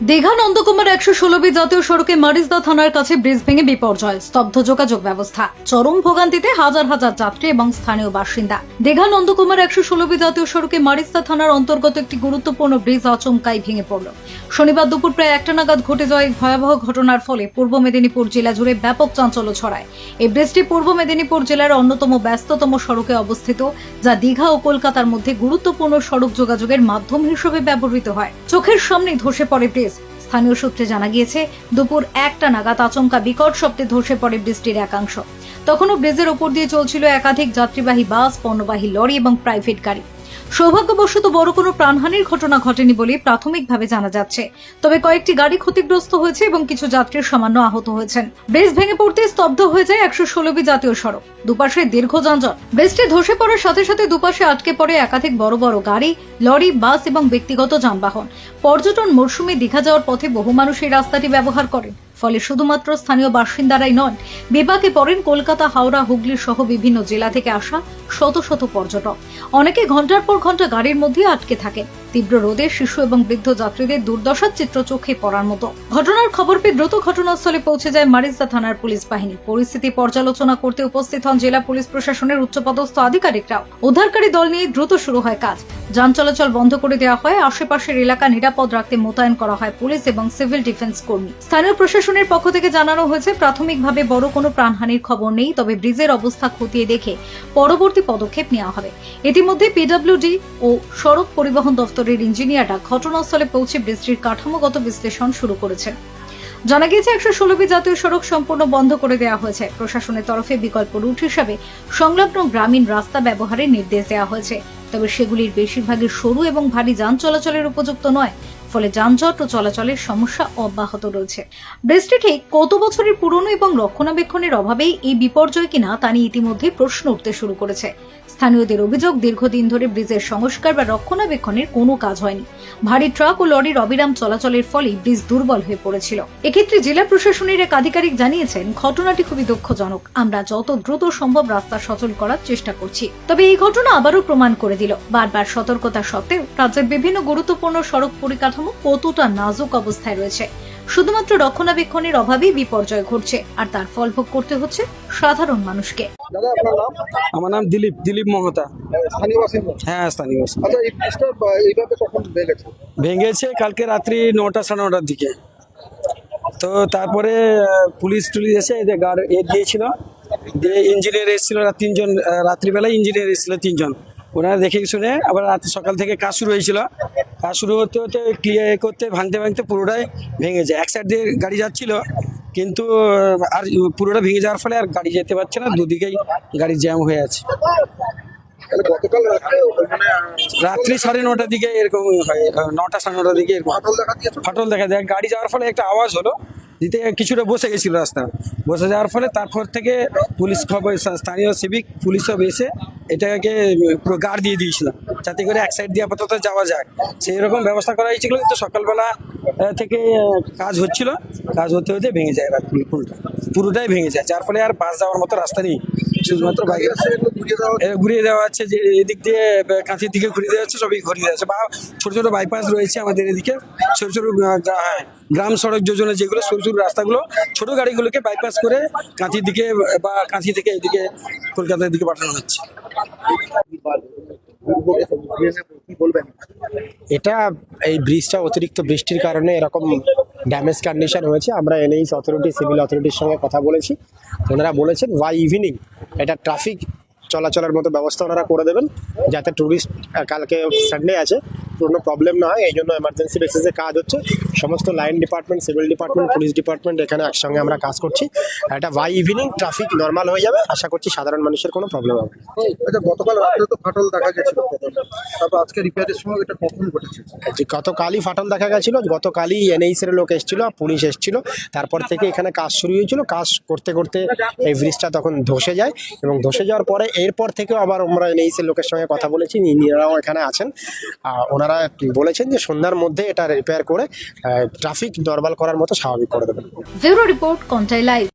দীঘা নন্দকুমার একশো ষোলো বি জাতীয় সড়কে মারিজদা থানার কাছে ব্রিজ ভেঙে বিপর্যয়, স্তব্ধ যোগাযোগ ব্যবস্থা, চরম ভোগান্তিতে হাজার হাজার যাত্রী এবং স্থানীয় বাসিন্দা। দীঘা নন্দকুমার একশো ষোলো বি জাতীয় সড়কে মারিজদা থানার অন্তর্গত একটি গুরুত্বপূর্ণ ব্রিজ আচমকাই ভেঙে পড়ল। শনিবার দুপুর প্রায় একটা নাগাদ ঘটে যাওয়া এই ভয়াবহ ঘটনার ফলে পূর্ব মেদিনীপুর জেলা জুড়ে ব্যাপক চাঞ্চল্য ছড়ায়। এই ব্রিজটি পূর্ব মেদিনীপুর জেলার অন্যতম ব্যস্ততম সড়কে অবস্থিত, যা দীঘা ও কলকাতার মধ্যে গুরুত্বপূর্ণ সড়ক যোগাযোগের মাধ্যম হিসেবে ব্যবহৃত হয়। চোখের সামনে ধসে পড়ে ব্রিজ। স্থানীয় সূত্রে জানা গিয়েছে, দুপুর একটা নাগাদ আচমকা বিকট শব্দে ধসে পড়ে ব্রিজটির একাংশ। তখনও ব্রিজের ওপর দিয়ে চলছিল একাধিক যাত্রীবাহী বাস, পণ্যবাহী লরি এবং প্রাইভেট গাড়ি। সৌভাগ্যবশত বড় কোনো প্রাণহানির ঘটনা ঘটেনি বলে প্রাথমিকভাবে জানা যাচ্ছে। তবে কয়েকটি গাড়ি ক্ষতিগ্রস্ত হয়েছে এবং কিছু যাত্রী সামান্য আহত হয়েছেন। ব্রিজ ভেঙে পড়তে স্তব্ধ হয়ে যায় একশো ষোলোবি জাতীয় সড়ক। দুপাশে দীর্ঘ যানজট। ব্রিজটি ধসে পড়ার সাথে সাথে দুপাশে আটকে পড়ে একাধিক বড় বড় গাড়ি, লরি, বাস এবং ব্যক্তিগত যানবাহন। পর্যটন মরশুমে দীঘা যাওয়ার পথে বহু মানুষ এই রাস্তাটি ব্যবহার করেন। ফলে শুধুমাত্র স্থানীয় বাসিন্দারাই নন, বিপাকে পড়েন কলকাতা, হাওড়া, হুগলি সহ বিভিন্ন জেলা থেকে আসা শত শত পর্যটক। অনেকে ঘণ্টার পর ঘণ্টা গাড়ির মধ্যে আটকে থাকেন তীব্র রোদে শিশু এবং বৃদ্ধ যাত্রীদের দুর্দশার চিত্র চোখে পড়ার মতো। ঘটনার খবর পেয়ে দ্রুত ঘটনাস্থলে পৌঁছে যায় মারিজদা থানার পুলিশ বাহিনী। পরিস্থিতি পর্যালোচনা করতে উপস্থিত হন জেলা পুলিশ প্রশাসনের উচ্চপদস্থ আধিকারিকরাও। উদ্ধারকারী দল নিয়ে দ্রুত শুরু হয় কাজ। যান চলাচল বন্ধ করে দেওয়া হয়। আশেপাশের এলাকা নিরাপদ রাখতে মোতায়েন করা হয় পুলিশ এবং সিভিল ডিফেন্স কর্মী। স্থানীয় প্রশাসনের পক্ষ থেকে জানানো হয়েছে, প্রাথমিকভাবে বড় কোনো প্রাণহানির খবর নেই, তবে ব্রিজের অবস্থা খতিয়ে দেখে পরবর্তী পদক্ষেপ নেওয়া হবে। ইতিমধ্যে পিডব্লিউডি ও সড়ক পরিবহন দপ্তরের ইঞ্জিনিয়াররা ঘটনাস্থলে পৌঁছে ব্রিজটির কাঠামোগত বিশ্লেষণ শুরু করেছেন। জানা গিয়েছে, একশো ষোলোবি জাতীয় সড়ক সম্পূর্ণ বন্ধ করে দেওয়া হয়েছে। প্রশাসনের তরফে বিকল্প রুট হিসাবে সংলগ্ন গ্রামীণ রাস্তা ব্যবহারের নির্দেশ দেওয়া হয়েছে। তবে সেগুলির বেশিরভাগই সরু এবং ভারী যান চলাচলের উপযুক্ত নয়। ফলে যানজট ও চলাচলের সমস্যা অব্যাহত রয়েছে। ব্রিজটি ঠিক কত বছরের পুরনো এবং রক্ষণাবেক্ষণের অভাবেই এই বিপর্যয় কিনা তা নিয়ে ইতিমধ্যে প্রশ্ন উঠতে শুরু করেছে। স্থানীয়দের অভিযোগ, দীর্ঘদিন ধরে ব্রিজের সংস্কার বা রক্ষণাবেক্ষণের কোনো কাজ হয়নি। ভারী ট্রাক ও লরির অবিরাম চলাচলের ফলে ব্রিজ দুর্বল হয়ে পড়েছিল। এক্ষেত্রে জেলা প্রশাসনের এক আধিকারিক জানিয়েছেন, ঘটনাটি খুবই দুঃখজনক। আমরা যত দ্রুত সম্ভব রাস্তা সচল করার চেষ্টা করছি। তবে এই ঘটনা আবারও প্রমাণ করে দিল। বারবার সতর্কতা সত্ত্বেও রাজ্যের বিভিন্ন গুরুত্বপূর্ণ সড়ক পরিকাঠামো কতটা নাজুক অবস্থায় রয়েছে। শুধুমাত্র রক্ষণাবেক্ষণের অভাবেই বিপর্যয় ঘটছে আর তার ফল ভোগ করতে হচ্ছে সাধারণ মানুষকে। দাদা আপনার নাম? আমার নাম দিলীপ দিলীপ মহতা। হ্যাঁ স্থানীয় বাসিন্দা। আচ্ছা ভেঙেছে? ভেঙেছে কালকে রাত্রি নটা সাড়ে নটার দিকে। তো তারপরে পুলিশ টুলিশ এসে এদের গার্ড এ দিয়েছিল। দিয়ে ইঞ্জিনিয়ার এসেছিল তিনজন রাত্রিবেলায় ইঞ্জিনিয়ার এসেছিল তিনজন। ওনারা দেখে শুনে আবার রাত সকাল থেকে কাজ শুরু হয়েছিল। শুরু হতে হতে ক্লিয়ার করতে ভাঙতে ভাঙতে পুরোটাই ভেঙে যায়। এক সাইড দিয়ে গাড়ি যাচ্ছিল কিন্তু আর পুরোটা ভেঙে যাওয়ার ফলে আর গাড়ি যেতে পারছে না দুদিকেই গাড়ি জ্যাম হয়ে আছে। রাত্রে সাড়ে নটার দিকে এরকম নটা সাড়ে নটার দিকে এরকম ফাটল দেখা দিয়েছে ফাটল দেখা যায় গাড়ি যাওয়ার ফলে একটা আওয়াজ হলো দিতে কিছুটা বসে গেছিল রাস্তা। বসে যাওয়ার ফলে তারপর থেকে পুলিশ খবর স্থানীয় সিভিক পুলিশ সব এসে এটাকে পুরো গার্ড দিয়ে দিয়েছিল। যাতে করে এক সাইড দিয়ে আপাতত যাওয়া যায়। সেই রকম ব্যবস্থা করা হয়েছিল। কিন্তু সকালবেলা থেকে কাজ হচ্ছিল। কাজ হতে হতে ভেঙে যায় পুরোটা। পুরোটাই ভেঙে যায়। যার ফলে আর বাস যাওয়ার মতো রাস্তা নেই। শুধুমাত্র এগুলো ঘুরিয়ে দেওয়া আছে যে এদিক দিয়ে কাঁথির দিকে ঘুরিয়ে দেওয়া হচ্ছে সবই ঘুরিয়ে দেওয়া হচ্ছে। বা ছোটো ছোটো বাইপাস রয়েছে আমাদের এদিকে। ছোটো ছোটো হ্যাঁ, গ্রাম সড়ক যোজনা যেগুলো সরু সরু রাস্তাগুলো ছোট গাড়িগুলোকে বাইপাস করে কাঁথির দিকে বা কাঁথি থেকে এদিকে কলকাতার দিকে পাঠানো হচ্ছে। এটা এই ব্রিজটা অতিরিক্ত বৃষ্টির কারণে এরকম ড্যামেজ কন্ডিশন হয়েছে। আমরা এনএইচ অথরিটি সিভিল অথরিটির সঙ্গে কথা বলেছি। ওনারা বলেছেন বাই ইভিনিং এটা ট্রাফিক চলাচলের মতো ব্যবস্থা ওনারা করে দেবেন, যাতে টুরিস্ট কালকে সানডে আছে। কোনো প্রবলেম না হয় এই জন্য এমার্জেন্সি বেসিসে কাজ হচ্ছে। সমস্ত line department civil department police department এখানে একসঙ্গে আমরা কাজ করছি। এটা ওয়াই ইভিনিং ট্রাফিক নর্মাল হয়ে যাবে আশা করছি সাধারণ মানুষের কোনো প্রবলেম হবে না। আচ্ছা গতকাল রাত্রে তো ফাটল দেখা গেছিল। তারপর আজকে রিপেয়ারের সময় এটা কখন ঘটেছে? গতকালই ফাটল দেখা গেছিল গতকালই এনএইচ এর লোক এসেছিল পুলিশ এসেছিল। তারপর থেকে এখানে কাজ শুরু হয়েছিল কাজ করতে করতে এই ব্রিজটা তখন ধসে যায় এবং ধসে যাওয়ার পরে এরপর থেকেও আবার আমরা এনএইচ এর লোকের সঙ্গে কথা বলেছি ইঞ্জিনিয়াররাও এখানে আছেন। আহ, ওনারা বলেছেন যে সন্ধ্যার মধ্যে এটা রিপেয়ার করে ট্রাফিক নর্মাল করার মতো স্বাভাবিক করে দেবেন। রিপোর্ট